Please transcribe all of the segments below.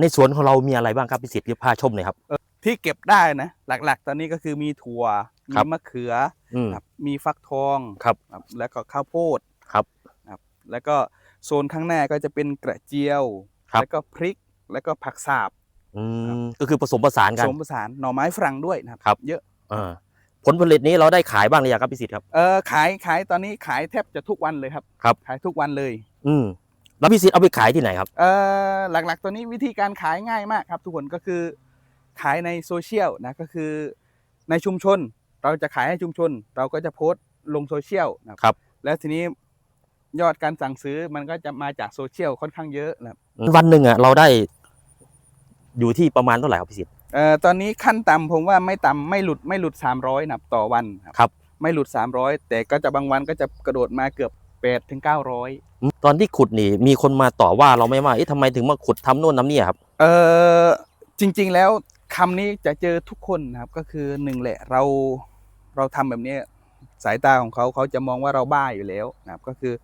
ในสวนของเรามีอะไรบ้างครับพี่สิทธิ์ที่พาชมหน่อยครับ ที่เก็บได้นะ หลักๆ ตอนนี้ก็คือมีถั่วครัมีบมะเขืออืมครับมีฟักทองครับครับแล้วก็ข้าวโพดครับ ครับแล้วก็โซนข้างหน้าก็จะเป็นกระเจียว ครับ แล้วก็พริกแล้วก็ผักสาบอืมก็คือผสมผสานผกัน สมผสานหน่อไม้ฝรั่งด้วยนะครับ ครับ เยอะเออผลผลิตนี้เราได้ขายบ้างหรือยังครับพี่สิทธิ์ครับ เออขายขายตอนนี้ขายแทบจะทุกวันเลยครับครับ ขายทุกวันเลย อืม แล้วพี่สิทธิ์เอาไปขายที่ไหนครับเออหลักๆตัวนี้วิธีการขายง่ายมากครับทุกคนก็คือขายในโซเชียลนะก็คือในชุมชน เราจะขายให้ชุมชน เราก็จะโพสต์ลงโซเชียลนะครับ แล้วทีนี้ยอดการสั่งซื้อมันก็จะมาจากโซเชียลค่อนข้างเยอะนะครับวันหนึ่งอะเราได้อยู่ที่ประมาณเท่าไหร่ครับพี่สิทธิ์เอ่อตอนนี้ขั้นต่ำผมว่าไม่ต่ำไม่หลุดไม่หลุด 300นะครับต่อวันครับ ไม่หลุด 300 แต่ก็จะบางวันก็จะกระโดดมาเกือบ8ถึง900 ตอนที่ขุดนี่มีคนมาต่อว่าเราไหม่ว่าเอ๊ะทำไมถึงมาขุดทำโน่นทำนี่อะครับ เออจริงๆแล้วคำนี้จะเจอทุกคนนะครับก็คือหนึ่งแหละเราเราทำแบบนี้สายตาของเขาเขาจะมองว่าเราบ้าอยู่แล้วนะครับก็คือ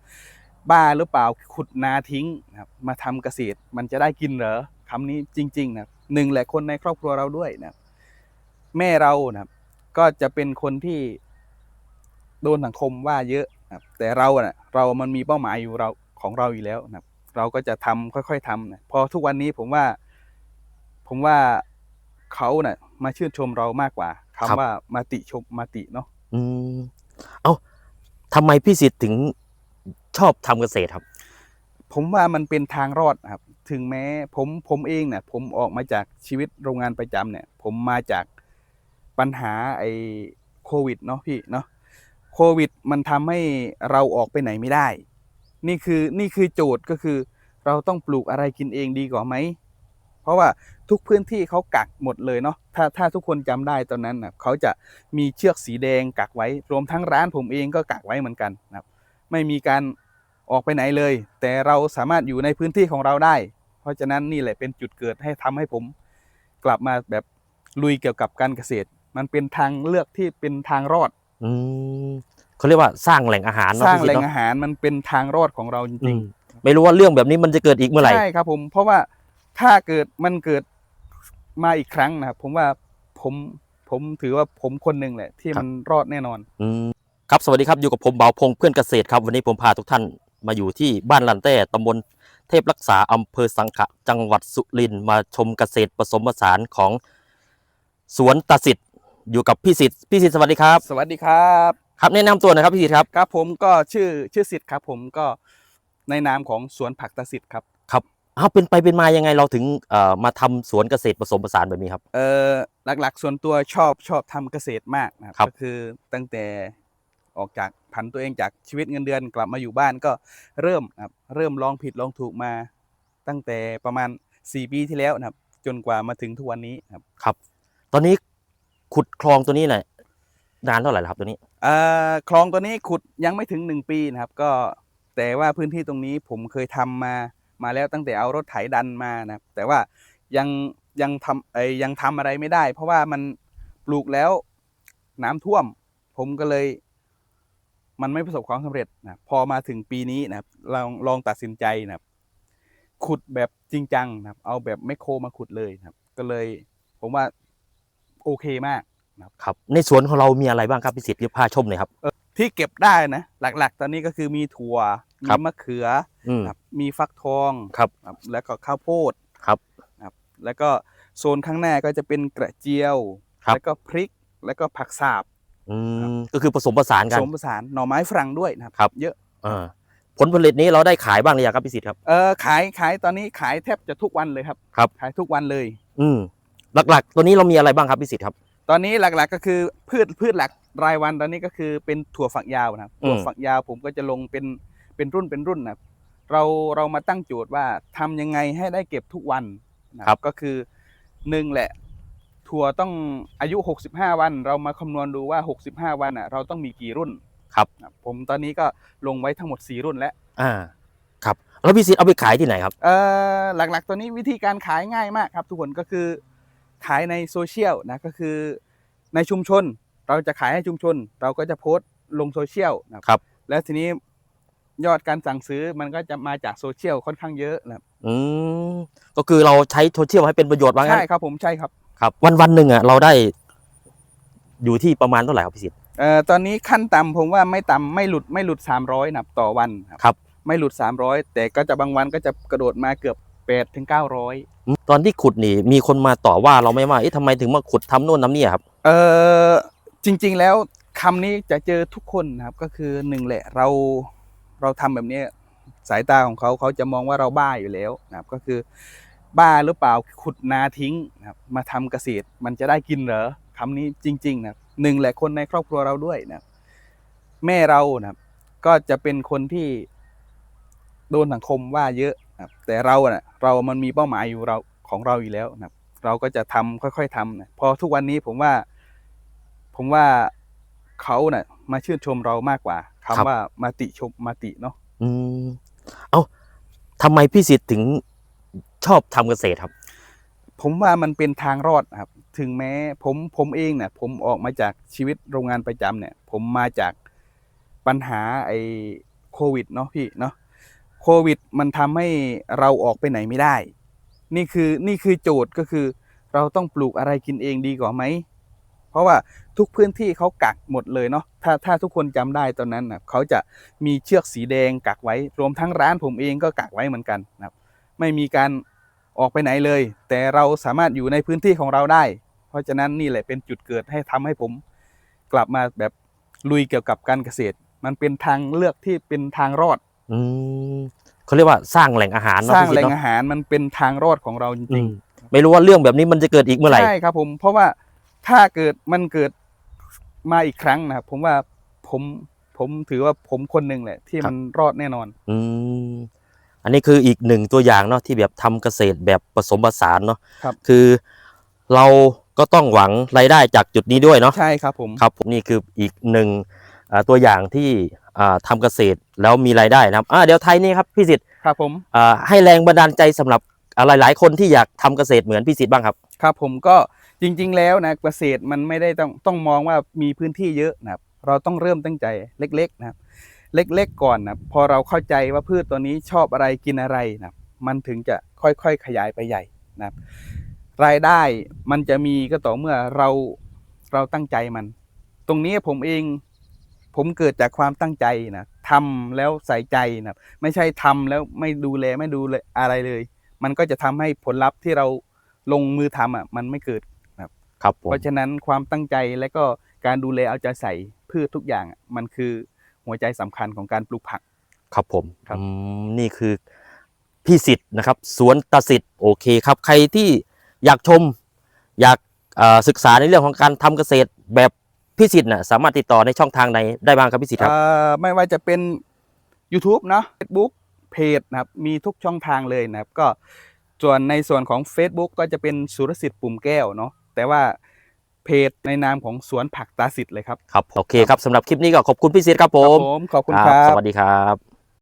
บ้าหรือเปล่าขุดนาทิ้งนะครับมาทำเกษตรมันจะได้กินเหรอคำนี้จริงๆนะครับหนึ่งแหละคนในครอบครัวเราด้วยนะครับแม่เรานะครับก็จะเป็นคนที่โดนสังคมว่าเยอะ นะครับแต่เราเน่ะเรามันมีเป้าหมายอยู่เราของเราอยู่แล้วนะครับ เราก็จะทำค่อย ๆทำนะพอทุกวันนี้ผมว่า ผมว่าเขาเน่ะ มาชื่นชมเรามากกว่าคำครับว่ามาติชมมาติเนาะอืมเอ้าทำไมพี่สิทธิ์ถึงชอบทำเกษตรครับ ผมว่ามันเป็นทางรอดนะครับ ถึงแม้ผมผมเองเนี่ยผมออกมาจากชีวิตโรงงานประจำเนี่ย ผมมาจากปัญหาไอ้โควิดเนาะพี่เนาะ โควิดมันทำให้เราออกไปไหนไม่ได้ นี่คือนี่คือโจทย์ก็คือเราต้องปลูกอะไรกินเองดีกว่าไหม เพราะว่าทุกพื้นที่เขากักหมดเลยเนาะ ถ้าถ้าทุกคนจำได้ตอนนั้นนะเขาจะมีเชือกสีแดงกักไว้ รวมทั้งร้านผมเองก็กักไว้เหมือนกันนะครับ ไม่มีการออกไปไหนเลย แต่เราสามารถอยู่ในพื้นที่ของเราได้ เพราะฉะนั้นนี่แหละเป็นจุดเกิดให้ทำให้ผม กลับมาแบบลุยเกี่ยวกับการเกษตร มันเป็นทางเลือกที่เป็นทางรอด อืม เขาเรียกว่าสร้างแหล่งอาหารเนอะสร้างพี่แหสิทล่ธิ์งเนอะอาหารมันเป็นทางรอดของเราจอืริงมไม่รู้ว่าเรื่องแบบนี้มันจะเกิดอีกๆเมื่อไหร่ ใช่ครับ ผม เพราะว่าถ้าเกิดมันเกิดมาอีกครั้งนะครับผมว่าผมผมถือว่าผมคนหนึ่งแหละ ที่มันรอดแน่นอน อืมครับสวัสดีครับอยู่กับผมเบาพงเพื่อนเกษตรครับ วันนี้ผมพาทุกท่านมาอยู่ที่บ้านลันเต้ตำบลเทพรักษาอำเภอสังขะจังหวัดสุรินทร์มาชมเกษตรผสมผสานของสวนตาสิทธิ์อยู่กับพี่สิทธิ์พี่สิทธิ์สวัสดีครับ สวัสดีครับ ครับแนะนำตัวหนะครับพี่สิทธิ์ครับครับผมก็ชื่อชื่อสิทธิ์ครับ ผมก็ในนามของสวนผักตาสิทธิ์ครับครับเอาเป็นไปเป็นมายังไงเราถึงเอ่อมาทำสวนเกษตรผสมผสานแบบนี้ครับ เออหลักๆ ส่วนตัวชอบชอบทำเกษตรมากนะครับครับ ก็คือตั้งแต่ออกจากผันตัวเองจากชีวิตเงินเดือนกลับมาอยู่บ้านก็เริ่มนะครับเริ่มลองผิดลองถูกมาตั้งแต่ประมาณ 4 ปีที่แล้วนะครับ จนกว่ามาถึงทุกวันนี้นะครับครับ ตอนนี้ขุดคลองตัวนี้เนี่ยนานเท่าไหร่แล้วครับตัวนี้เอ่อคลองตัวนี้ขุดยังไม่ถึง 1 ปีนะครับ ก็แต่ว่าพื้นที่ตรงนี้ผมเคยทำมามาแล้วตั้งแต่เอารถไถดันมานะครับ แต่ว่ายังยังทำเอยยังทำอะไรไม่ได้ เพราะว่ามันปลูกแล้วน้ำท่วม ผมก็เลย มันไม่ประสบความสำเร็จนะครับพอมาถึงปีนี้นะครับ ลองลองตัดสินใจนะครับ ขุดแบบจริงจังนะครับ เอาแบบไมคโครมาขุดเลยนะครับ ก็เลย ผมว่าโอเคมาก ครับ ในสวนของเรามีอะไรบ้างครับพี่สิทธิ์ที่พาชมหน่อยครับ ที่เก็บได้นะ หลักๆ ตอนนี้ก็คือมีถั่วมีครับมะเขืออืมครับมีฟักทองครับครับแล้วก็ข้าวโพดครับครับ แล้วก็โซนข้างหน้าก็จะเป็นกระเจียวครับแล้วก็พริกแล้วก็ผักสาบอืมก็คือผสมผสานผกันสมผสานหน่อไม้ฝรั่งด้วยนะครับครับเยอะเออผลผลิตนี้เราได้ขายบ้างหรือยังครับพี่สิทธิ์ครับเออขายขายตอนนี้ขายแทบจะทุกวันเลยครับครับ ขายทุกวันเลย อืมหลักๆ ตัวนี้เรามีอะไรบ้างครับพี่สิทธิ์ครับ ตอนนี้หลักๆก็คือพืชพืชหลักรายวันตอนนี้ก็คือเป็นถั่วฝักยาวนะครับอืมถั่วฝักยาวผมก็จะลงเป็นเป็นรุ่นเป็นรุ่นนะครับเราเรามาตั้งโจทย์ว่าทำยังไงให้ได้เก็บทุกวันนะครับก็คือหนึ่งแหละ ถั่วต้องอายุ 65 วัน เรามาคำนวณดูว่า 65 วันอะ เราต้องมีกี่รุ่นครับนะผมตอนนี้ก็ลงไว้ทั้งหมด 4 รุ่นแล้วอ่าครับแล้วพี่สิทธิ์เอาไปขายที่ไหนครับเอ่อหลักๆตัวนี้วิธีการขายง่ายมากครับ ทุกคนก็คือ ขายในโซเชียลนะก็คือในชุมชน เราจะขายให้ชุมชน เราก็จะโพสต์ลงโซเชียลนะครับ แล้วทีนี้ยอดการสั่งซื้อมันก็จะมาจากโซเชียลค่อนข้างเยอะนะครับอืมก็คือเราใช้โซเชียลให้เป็นประโยชน์ว่างั้นใช่ครับผมใช่ครับครับ วันวันหนึ่งอะเราได้ อยู่ที่ประมาณเท่าไหร่ครับพี่สิทธิ์เอ่อตอนนี้ขั้นต่ำผมว่าไม่ต่ำไม่หลุดไม่หลุด 300นะครับต่อวันครับครับไม่หลุด 300 แต่ก็จะบางวันก็จะกระโดดมาเกือบ 8ถึง900อืมตอนที่ขุดนี่มีคนมาต่อว่าเราไหม่ว่าเอ๊ะทำไมถึงมาขุดทำโน่นทำนี่อะครับ เออจริง ๆ แล้วคำนี้จะเจอทุกคนนะครับก็คือหนึ่งแหละเราเราทำแบบนี้สายตาของเขาเขาจะมองว่าเราบ้าอยู่แล้วนะครับก็คือบ้าหรือเปล่าขุดนาทิ้งนะครับมาทำเกษตรมันจะได้กินเหรอคำนี้จริงๆนะครับหนึ่งแหละคนในครอบครัวเราด้วยนะครับแม่เรานะครับก็จะเป็นคนที่โดนสังคมว่าเยอะ นะครับแต่เราเน่ะเรามันมีเป้าหมายอยู่เราของเราอยู่แล้วนะครับ เราก็จะทำค่อยๆทำนะพอทุกวันนี้ผมว่า ผมว่าเขาเน่ะ มาชื่นชมเรามากกว่าคำครับว่ามาติชมมาติเนาะอืมเอ้าทำไมพี่สิทธิ์ถึงชอบทำเกษตรครับ ผมว่ามันเป็นทางรอดนะครับ ถึงแม้ผมผมเองเนี่ยผมออกมาจากชีวิตโรงงานประจำเนี่ย ผมมาจากปัญหาไอ้โควิดเนาะพี่เนาะโควิดมันทำให้เราออกไปไหนไม่ได้ นี่คือนี่คือโจทย์ก็คือ เราต้องปลูกอะไรกินเองดีกว่าไหม เพราะว่าทุกพื้นที่เขากักหมดเลยเนาะถ้าถ้าทุกคนจำได้ตอนนั้นนะเขาจะมีเชือกสีแดงกักไว้ รวมทั้งร้านผมเองก็กักไว้เหมือนกันนะครับ ไม่มีการออกไปไหนเลย แต่เราสามารถอยู่ในพื้นที่ของเราได้ เพราะฉะนั้นนี่แหละเป็นจุดเกิดให้ทำให้ผม กลับมาแบบลุยเกี่ยวกับการเกษตร มันเป็นทางเลือกที่เป็นทางรอด อืมเขาเรียกว่าสร้างแหล่งอาหารสเนาะร้างพี่แหสิทล่ธิ์งเนาะอาหารมันเป็นทางรอดของเราจอืริงมไม่รู้ว่าเรื่องแบบนี้มันจะเกิดอีกเมื่อไหร่ใช่ครับ ผม เพราะว่าถ้าเกิดมันเกิดมาอีกครั้งนะครับผมว่าผมผมถือว่าผมคนหนึ่งแหละ ที่มันรอดแน่นอน อืมอันนี้คืออีกหนึ่งตัวอย่างเนาะที่แบบทำเกษตรแบบผสมผสานเนาะครับ คือเราก็ต้องหวังรายได้จากจุดนี้ด้วยเนาะ ใช่ครับผม ครับผมนี่คืออีกหนึ่งอ่าตัวอย่างที่อ่า ทำเกษตรแล้วมีรายได้นะครับอ่าเดี๋ยวไทยนี่ครับพี่สิทธิ์ครับผมอ่าให้แรงบันดาลใจสำหรับอ่าหลายๆ คนที่อยากทำเกษตรเหมือนพี่สิทธิ์บ้างครับครับ ผมก็จริง ๆ แล้วนะเกษตรมันไม่ได้ต้องต้องมองว่ามีพื้นที่เยอะนะครับ เราต้องเริ่มตั้งใจเล็ก ๆ นะครับ เล็ก ๆ ก่อนนะพอเราเข้าใจว่าพืชตัวนี้ชอบอะไรกินอะไรนะครับมันถึงจะค่อยๆขยายไปใหญ่นะครับ รายได้มันจะมีก็ต่อเมื่อเราเราตั้งใจมัน ตรงนี้ผมเอง ผมเกิดจากความตั้งใจนะทำแล้วใส่ใจนะไม่ใช่ทำแล้วไม่ดูแลไม่ดูเลยอะไรเลย มันก็จะทำให้ผลลัพธ์ที่เราลงมือทำอะมันไม่เกิดครับผมเพราะฉะนั้นความตั้งใจและก็การดูแลเอาใจใส่พืชทุกอย่างอะมันคือหัวใจสำคัญของการปลูกผัก ครับผมครับอืมนี่คือพี่สิทธิ์นะครับ สวนตาสิทธิ์โอเคครับ ใครที่อยากชม อยากเอ่อศึกษาในเรื่องของการทำเกษตรแบบ พี่สิทธิ์น่ะสามารถติดต่อในช่องทางไหนได้บ้างครับพี่สิทธิ์ครับ เอ่อไม่ว่าจะเป็น YouTube เนาะ Facebook เพจนะครับ มีทุกช่องทางเลยนะครับ ก็ส่วนในส่วนของ Facebook ก็จะเป็นสุรสิทธิ์ปุ่มแก้วเนาะแต่ว่าเพจในนามของสวนผักตาสิทธิ์เลยครับครับ โอเคครับสำหรับคลิปนี้ก็ขอบคุณพี่สิทธิ์ครับผครัมผมขอบคุณครับสวัสดีครับ